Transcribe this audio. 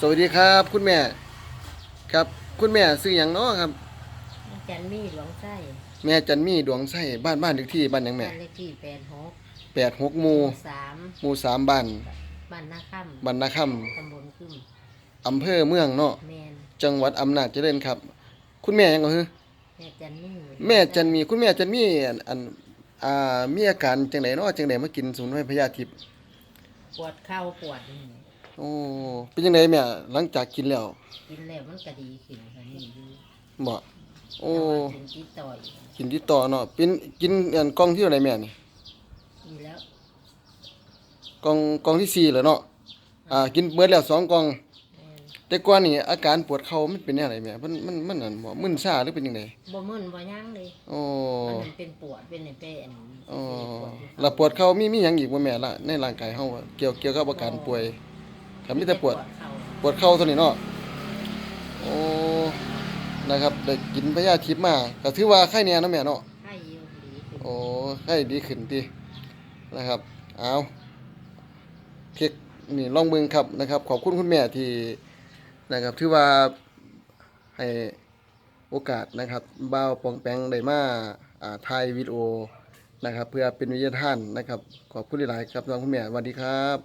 สวัสดีครับ คุณแม่ ครับ คุณแม่ซื้ออย่างเนาะครับ จันมีหลวงไส้แม่จันมีดวงไส้บ้านบ้านเลขที่บ้านหยังแม่บ้านเลขที่แปดหกแปดหกหมู่สามหมู่สามบ้านบ้านนาค่บ้านนาคำตำบลขึ้นำอำเภอเมืองเนาะแมนจังหวัดอำนาจเจริญครับ คุณแม่หยังก็คือแม่จันมีแม่จันมีคุณแม่จันมีอันอันอ่ามีอาการจังไดเนาะจังไดมากินสมุนไพรพญาธิปปวดเข่าปวดนี่ โอ้เป็นจังไดแม่หลังจากกินแล้วกินแล้วมันก็ดีขึ้นค่ะนี่อยู่บ่โอ้แต่ว่าถึงที่ต่อยกินที่ต่อเนาะเป็นกินอันกล่องที่เท่าไหร่แม่นี่นี่แล้วกล่องกล่องที่สี่แล้วเนาะอ่ากินเบิดแล้วสองกล่อง แม่นแต่ก่อนนี่อาการปวดเข่ามันเป็นอะไรแม่มันมันมันอันบ่มึนซ่าหรือเป็นจังไดบ่มึนบ่ยั้งเลยโอ้มันเป็นปวดเป็นเป็นอ๋อแล้วปวดเข่ามีมีหยังอีกบ่แม่ล่ะในร่างกายเฮาอะเกี่ยวเกี่ยวกับอาการป่วย ก็มีแต่ปวดเข่าปวดเข่าเท่านี้เนาะโอ้นะครับได้กินพยาธิมาก็ถือว่าไข้เนี่ยเนาะแม่เนาะไข้อยู่ดีขึ้นโอ้ไข้ดีขึ้นตินะครับเอาเค้กนี่ลองเบิ่งครับนะครับ ขอบคุณคุณแม่ที่นะครับถือว่าให้โอกาสนะครับบ่าวปองแปงได้มาอ่าถ่ายวิดีโอนะครับ เพื่อเป็นวิทยาทานนะครับ ขอบคุณหลายๆครับน้องคุณแม่สวัสดีครับ